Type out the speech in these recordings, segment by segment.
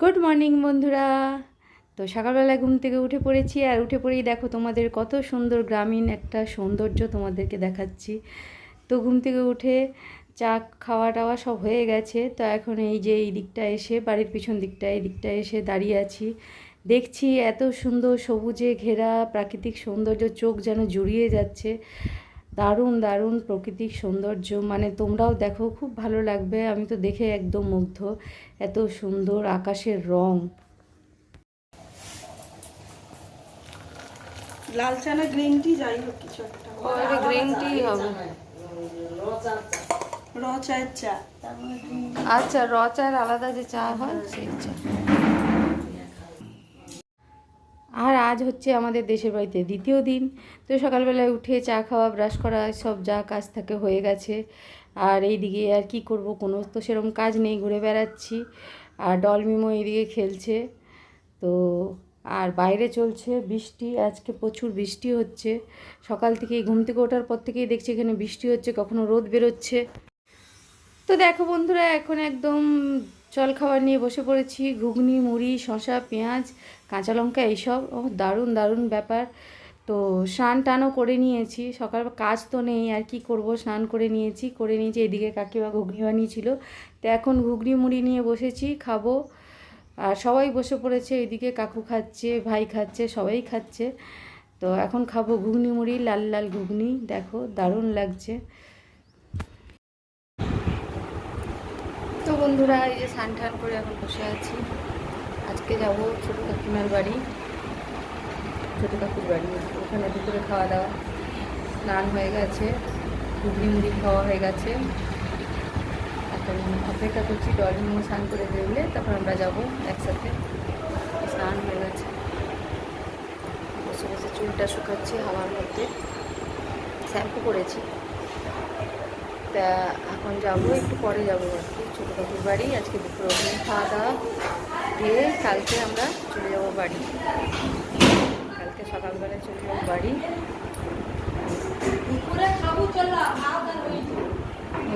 Good morning বন্ধুরা। তো সকালবেলা ঘুম থেকে উঠে পড়েছি, আর উঠে পড়েই দেখো তোমাদের কত সুন্দর গ্রামীণ একটা সৌন্দর্য তোমাদেরকে দেখাচ্ছি। তো ঘুম থেকে উঠে চা খাওয়া টাওয়া সব হয়ে গেছে। তো এখন এই যে এই দিকটা এসে, বাড়ির পিছন দিকটা, এই দিকটা এসে দাঁড়িয়ে আছি। দেখছি এত সুন্দর সবুজে ঘেরা প্রাকৃতিক সৌন্দর্য, চোখ যেন জুড়িয়ে যাচ্ছে। দারুণ দারুণ প্রাকৃতিক সৌন্দর্য। মানে তোমরাও দেখো খুব ভালো লাগবে। আমি তো দেখে একদম মুগ্ধ। এত সুন্দর আকাশের রং। লাল চা না গ্রিন টি যাই হোক কিছু একটা গ্রিন টি হবে। র চায়ের চা। তার মানে। আচ্ছা র চার আলাদা যে চা হয় সেই চা। আর আজ হচ্ছে আমাদের দেশের বাড়িতে দ্বিতীয় দিন। তো সকালবেলায় উঠে চা খাওয়া ব্রাশ করা, সব যা কাজ থাকে হয়ে গেছে। আর এইদিকে আর কি করব কোনো তো সেরকম কাজ নেই, ঘুরে বেড়াচ্ছি। আর ডলমিমো এইদিকে খেলছে। তো আর বাইরে চলছে বৃষ্টি, আজকে প্রচুর বৃষ্টি হচ্ছে। সকাল থেকেই, ঘুম থেকে ওঠার পর থেকেই দেখছি এখানে বৃষ্টি হচ্ছে, কখনো রোদ বেরোচ্ছে। তো দেখো বন্ধুরা, এখন একদম জল খাবার নিয়ে বসে পড়েছি, ঘুগনি, মুড়ি শশা পেঁয়াজ, কাঁচা লঙ্কা, এইসব। ও, দারুণ দারুণ ব্যাপার। তো স্নান টানও করে নিয়েছি। সকাল কাজ তো নেই, আর কি করব? স্নান করে নিয়েছি করে নিয়েছি। এদিকে কাকিমা ঘুগনি বানিয়েছিল। তো এখন ঘুগনি, মুড়ি নিয়ে বসেছি, খাব। আর সবাই বসে পড়েছে, এদিকে কাকু খাচ্ছে, ভাই খাচ্ছে, সবাই খাচ্ছে। তো এখন খাব ঘুগনি, মুড়ি, লাল লাল ঘুগনি। দেখো, দারুণ লাগছে। বন্ধুরা, এই যে স্নান টান করে এখন বসে আছি। আজকে যাব ছোটো কাকিমার বাড়ি। ছোটো কাকুর বাড়ি, ওখানে দুপুরে খাওয়া দাওয়া স্নান হয়ে গেছে, ঘুগনি মুড়ি খাওয়া হয়ে গেছে। এখন অপেক্ষা করছি ডলমিমো স্নান করে বেরোলে, তারপর আমরা যাব একসাথে। স্নান হয়ে গেছে। বসে বসে চুলটা শুকাচ্ছি হাওয়ার মধ্যে। শ্যাম্পু করেছি। তা এখন যাব, একটু পরে যাব আর কি। ছোটো কাকুর বাড়ি, আজকে দুপুরে ওখানে খাওয়া দাওয়া দিয়ে কালকে আমরা চলে যাব বাড়ি। কালকে সকালবেলায় চলে যাব বাড়ি।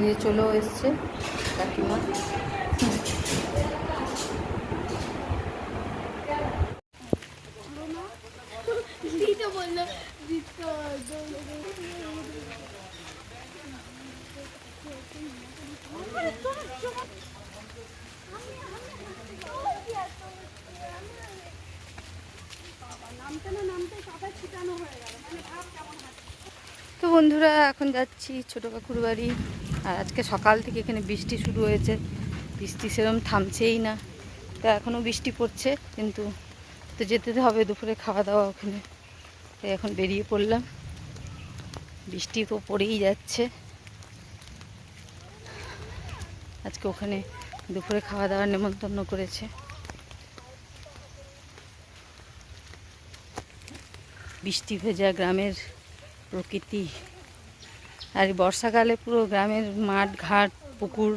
এই চলেও এসছে কাকিমা। বলল। তো বন্ধুরা, এখন যাচ্ছি ছোটো কাকুর বাড়ি। আর আজকে সকাল থেকে এখানে বৃষ্টি শুরু হয়েছে। বৃষ্টি সেরকম থামছেই না। তা এখনও বৃষ্টি পড়ছে, কিন্তু তো যেতে হবে দুপুরে খাওয়া দাওয়া ওখানে। তাই এখন বেরিয়ে পড়লাম। বৃষ্টি তো পড়েই যাচ্ছে। আজকে ওখানে দুপুরে খাওয়া দাওয়ার নেমন্তন্ন করেছে। বৃষ্টি ভেজা গ্রামের প্রকৃতি। আর বর্ষাকালে পুরো গ্রামের মাঠ, ঘাট, পুকুর,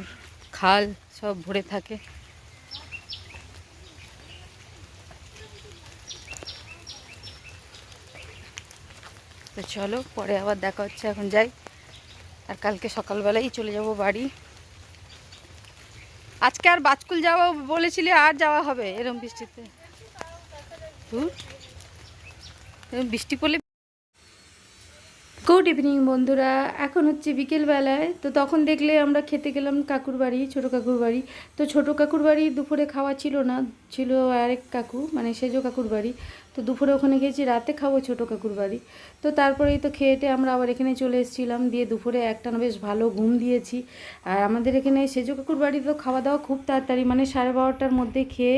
খাল সব ভরে থাকে। তো চলো, পরে আবার দেখা হচ্ছে, এখন যাই। আর কালকে সকালবেলাই চলে যাব বাড়ি। আজকে আর বাজকুল যাওয়া বলেছিলে আর যাওয়া হবে এরম বৃষ্টিতে। এরম বৃষ্টি পড়লে গুড ইভিনিং বন্ধুরা। এখন হচ্ছে বিকেলবেলায়। তো তখন দেখলে আমরা খেতে গেলাম কাকুর বাড়ি, ছোটো কাকুর বাড়ি। তো ছোটো কাকুর বাড়ি দুপুরে খাওয়া ছিল না, ছিল আরেক কাকু মানে সেজো কাকুর বাড়ি। তো দুপুরে ওখানে গেছি রাতে খাব ছোটো কাকুর বাড়ি। তো তারপরেই তো খেয়েটে আমরা আবার এখানে চলে এসেছিলাম, দিয়ে দুপুরে একটা বেশ ভালো ঘুম দিয়েছি। আর আমাদের এখানে সেজো কাকুর বাড়ি তো খাওয়া দাওয়া খুব তাড়াতাড়ি মানে সাড়ে বারোটার মধ্যে খেয়ে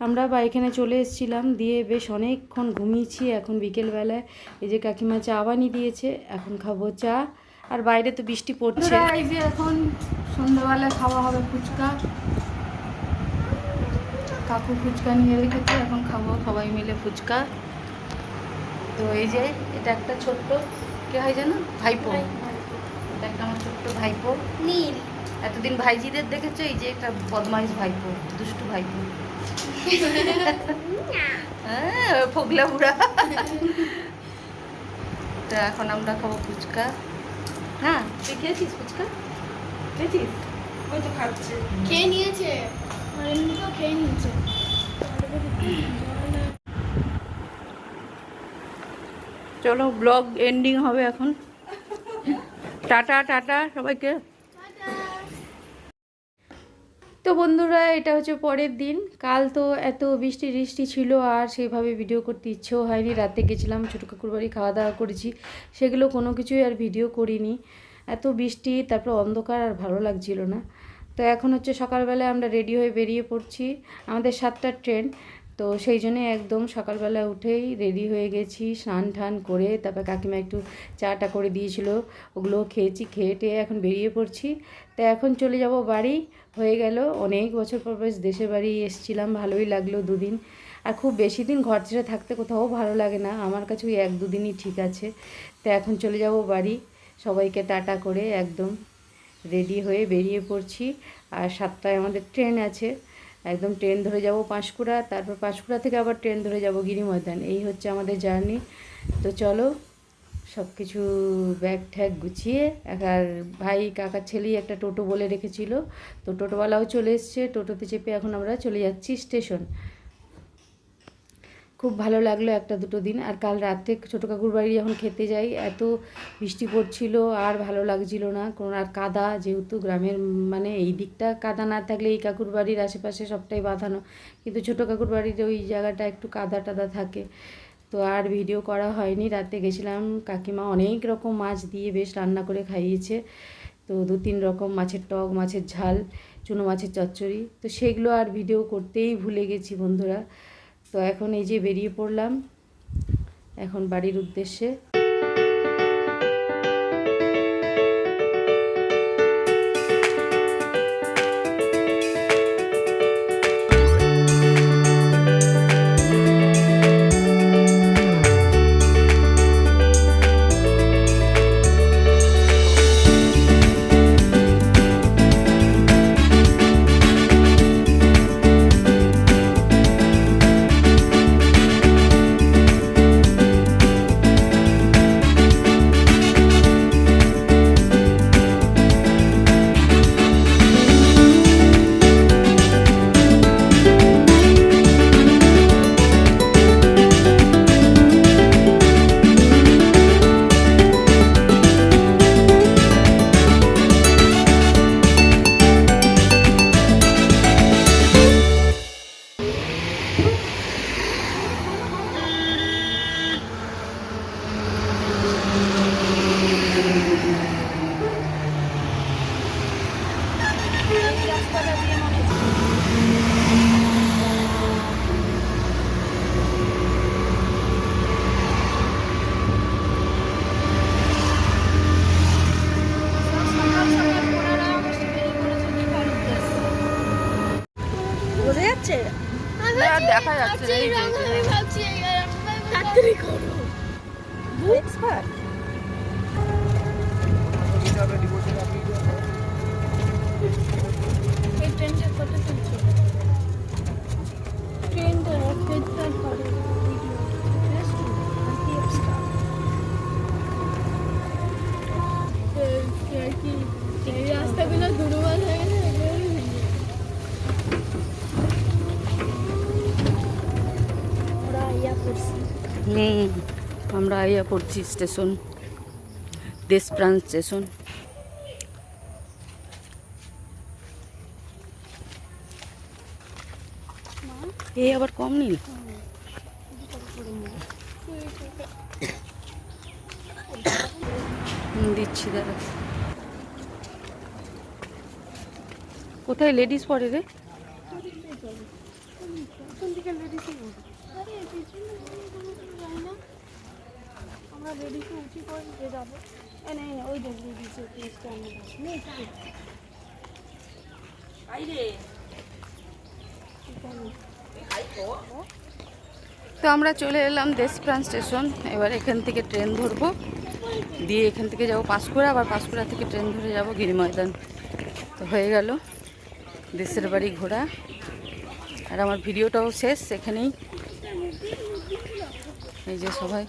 আমরা বা এখানে চলে এসেছিলাম দিয়ে বেশ অনেকক্ষণ ঘুমিয়েছি। এখন বিকেলবেলায় এই যে কাকিমা চা বানিয়ে দিয়েছে এখন খাব চা। আর বাইরে তো বৃষ্টি পড়ছে। এই যে এখন সন্ধ্যাবেলায় খাওয়া হবে ফুচকা। কাকু ফুচকা নিয়ে রেখেছে এখন খাব সবাই মিলে ফুচকা। তো এই যে এটা একটা ছোট্ট কে হয় জানো? ভাইপো। এটা একটা আমার ছোট্ট ভাইপো। নীল। এতদিন ভাইজিদের দেখেছ? এই যে একটা বদমাইশ ভাইপো দুষ্টু ভাইপো। ফোগলা বুড়া। তো এখন আমরা খাব ফুচকা। হ্যাঁ তুই খেয়েছিস ফুচকা? খেয়েছিস? ওই তো খাচ্ছে। খেয়ে নিয়েছে। খেয়ে নিয়েছে। চলো ব্লগ এন্ডিং হবে এখন। টাটা টাটা সবাইকে। তো বন্ধুরা, এটা হচ্ছে পরের দিন। কাল তো এত বৃষ্টি বৃষ্টি ছিল, আর সেইভাবে ভিডিও করতে ইচ্ছেও হয়নি। রাতে গেছিলাম ছোটো কাকুর বাড়ি খাওয়া দাওয়া করেছি। সেগুলো কোনো কিছুই আর ভিডিও করিনি। এত বৃষ্টি, তারপর অন্ধকার, আর ভালো লাগছিল না। তো এখন হচ্ছে সকালবেলায় আমরা রেডি হয়ে বেরিয়ে পড়ছি। আমাদের সাতটার ট্রেন তো সেই জন্য একদম সকালবেলা উঠেই রেডি হয়ে গেছি, স্নান টান করে, তারপর কাকিমা একটু চাটা করে দিয়েছিল, ওগুলো খেয়েছি, খেয়ে এখন বেরিয়ে পড়ছি। তো এখন চলে যাব বাড়ি, হয়ে গেল, অনেক বছর পর বেশ দেশের বাড়ি এসেছিলাম, ভালোই লাগল দুদিন। আর খুব বেশি দিন ঘর ছেড়ে থাকতে কোথাও ভালো লাগে না, আমার কাছে ওই এক দুদিনই ঠিক আছে। তো এখন চলে যাব বাড়ি, সবাইকে টাটা করে একদম রেডি হয়ে বেরিয়ে পড়ছি। আর সাতটায় আমাদের ট্রেন আছে একদম ট্রেন ধরে যাব পাঁশকুড়া, তারপর পাঁশকুড়া থেকে আবার ট্রেন ধরে যাব গিরি ময়দান এই হচ্ছে আমাদের জার্নি তো চলো সব কিছু ব্যাগ ঠ্যাগ গুছিয়ে আর ভাই কাকার ছেলেই একটা টোটো বলে রেখেছিল। তো টোটোওয়ালাও চলে এসছে, টোটোতে চেপে এখন আমরা চলে যাচ্ছি স্টেশন খুব ভালো লাগল একটা দুটো দিন। আর কাল রাত্রে ছোটো কাকুর বাড়ি যখন খেতে যাই, এত বৃষ্টি পড়ছিল, আর ভালো লাগছিল না। কোনো আর কাদা, যেহেতু গ্রামের মানে এই দিকটা কাদা না থাকলে এই কাকুর বাড়ির আশেপাশে সবটাই বাঁধানো। কিন্তু ছোটো কাকুর বাড়ির ওই জায়গাটা একটু কাদা টাদা থাকে। তো আর ভিডিও করা হয়নি, রাতে গেছিলাম। কাকিমা অনেক রকম মাছ দিয়ে বেশ রান্না করে খাইয়েছে। তো দু তিন রকম মাছের টক, মাছের ঝাল, চুনো মাছের চচ্চড়ি। তো সেগুলো আর ভিডিও করতেই ভুলে গেছি বন্ধুরা। তো এখন এই যে বেরিয়ে পড়লাম এখন বাড়ির উদ্দেশ্যে। আমরা পড়ছি স্টেশন, দেশপ্রাণ স্টেশন। এই আবার কম নীল? দিচ্ছি দাদা কোথায় লেডিস পড়ে রে? না আমরা লেডিসে উঠি করে যে যাব। এ নেই ওই যে লেডিসে নেই তো আমরা চলে এলাম দেশপ্রাণ স্টেশন। এবার এখান থেকে ট্রেন ধরবো। দিয়ে এখান থেকে যাব পাঁশকুড়া। আবার পাঁশকুড়া থেকে ট্রেন ধরে যাব গিরি ময়দান তো হয়ে গেল দেশের বাড়ি ঘোরা। আর আমার ভিডিওটাও শেষ এখানেই। এই যে সবাই।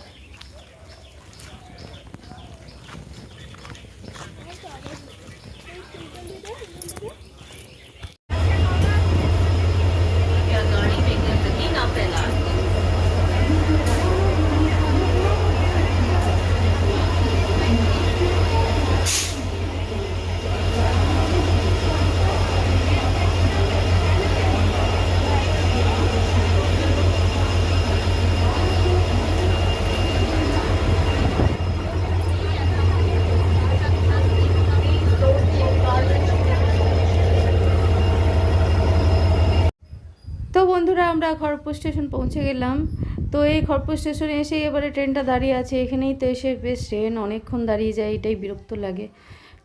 বন্ধুরা, আমরা খড়গপুর স্টেশন পৌঁছে গেলাম। তো এই খড়গপুর স্টেশনে এসে এবারে ট্রেনটা দাঁড়িয়ে আছে। এখানেই তো এসে বেশ ট্রেন অনেকক্ষণ দাঁড়িয়ে যায়, এটাই বিরক্ত লাগে।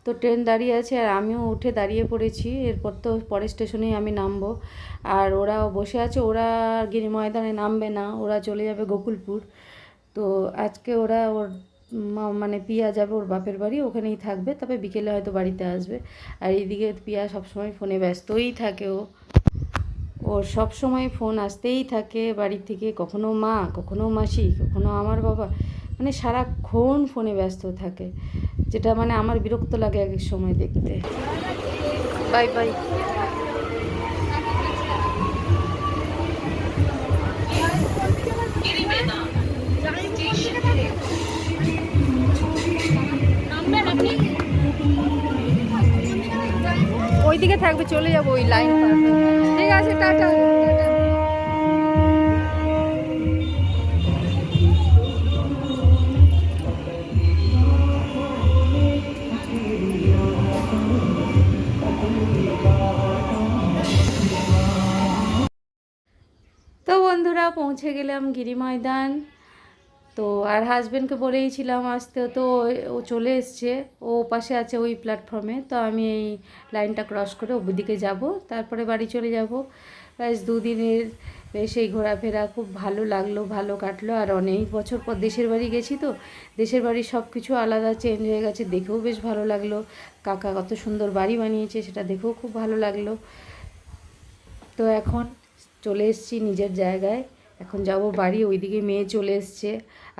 তো ট্রেন দাঁড়িয়ে আছে আর আমিও উঠে দাঁড়িয়ে পড়েছি। এরপর তো পরের স্টেশনেই আমি নামবো। আর ওরাও বসে আছে, ওরা গিরি ময়দানে নামবে না, ওরা চলে যাবে গোকুলপুর। তো আজকে ওরা ওর মানে পিয়া যাবে ওর বাপের বাড়ি, ওখানেই থাকবে। তবে বিকেলে হয়তো বাড়িতে আসবে। আর এইদিকে পিয়া সবসময় ফোনে ব্যস্তই থাকে ও। ওর সব সময় ফোন আসতেই থাকে বাড়ি থেকে, কখনো মা, কখনো মাসি, কখনো আমার বাবা। মানে সারাক্ষণ ফোনে ব্যস্ত থাকে, যেটা মানে আমার বিরক্ত লাগে এক এক সময় দেখতে। Bye bye. ওইদিকে থাকবে, চলে যাব ওই লাইন পার আছে টাটা তো বন্ধুরা পৌঁছে গেলাম গিরি ময়দান তো আর হাজব্যান্ডকে বলেইছিলাম আসতে তো ও- চলে এসছে, ও পাশে আছে ওই প্ল্যাটফর্মে তো আমি এই লাইনটা ক্রস করে ওদিকে যাব, তারপরে বাড়ি চলে যাব। ব্যাস দুদিনের বেশ এই ঘোরাফেরা খুব ভালো লাগল, ভালো কাটলো। আর অনেক বছর পর দেশের বাড়ি গেছি তো, দেশের বাড়ি সব কিছু আলাদা চেঞ্জ হয়ে গেছে, দেখেও বেশ ভালো লাগল। কাকা কত সুন্দর বাড়ি বানিয়েছে, সেটা দেখেও খুব ভালো লাগল। তো এখন চলে এসেছি নিজের জায়গায়। এখন যাব বাড়ি, ওইদিকে মেয়ে চলে এসছে,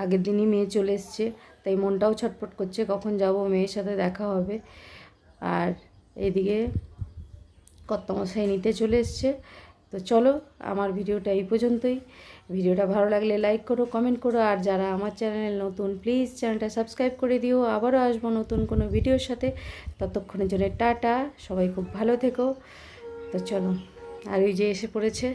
আগের দিনই মেয়ে চলে এসছে, তাই মনটাও ছটফট করছে, কখন যাব মেয়ের সাথে দেখা হবে। আর এইদিকে কর্তমশাই নিতে চলে এসছে, তো চলো আমার ভিডিওটা এই পর্যন্তই। ভিডিওটা ভালো লাগলে লাইক করো কমেন্ট করো, আর যারা আমার চ্যানেল নতুন প্লিজ চ্যানেলটা সাবস্ক্রাইব করে দিও। আবারও আসব নতুন কোনো ভিডিওর সাথে। ততক্ষণের জন্য টাটা, সবাই খুব ভালো থেকো। তো চলো, আর ওই যে এসে পড়েছে।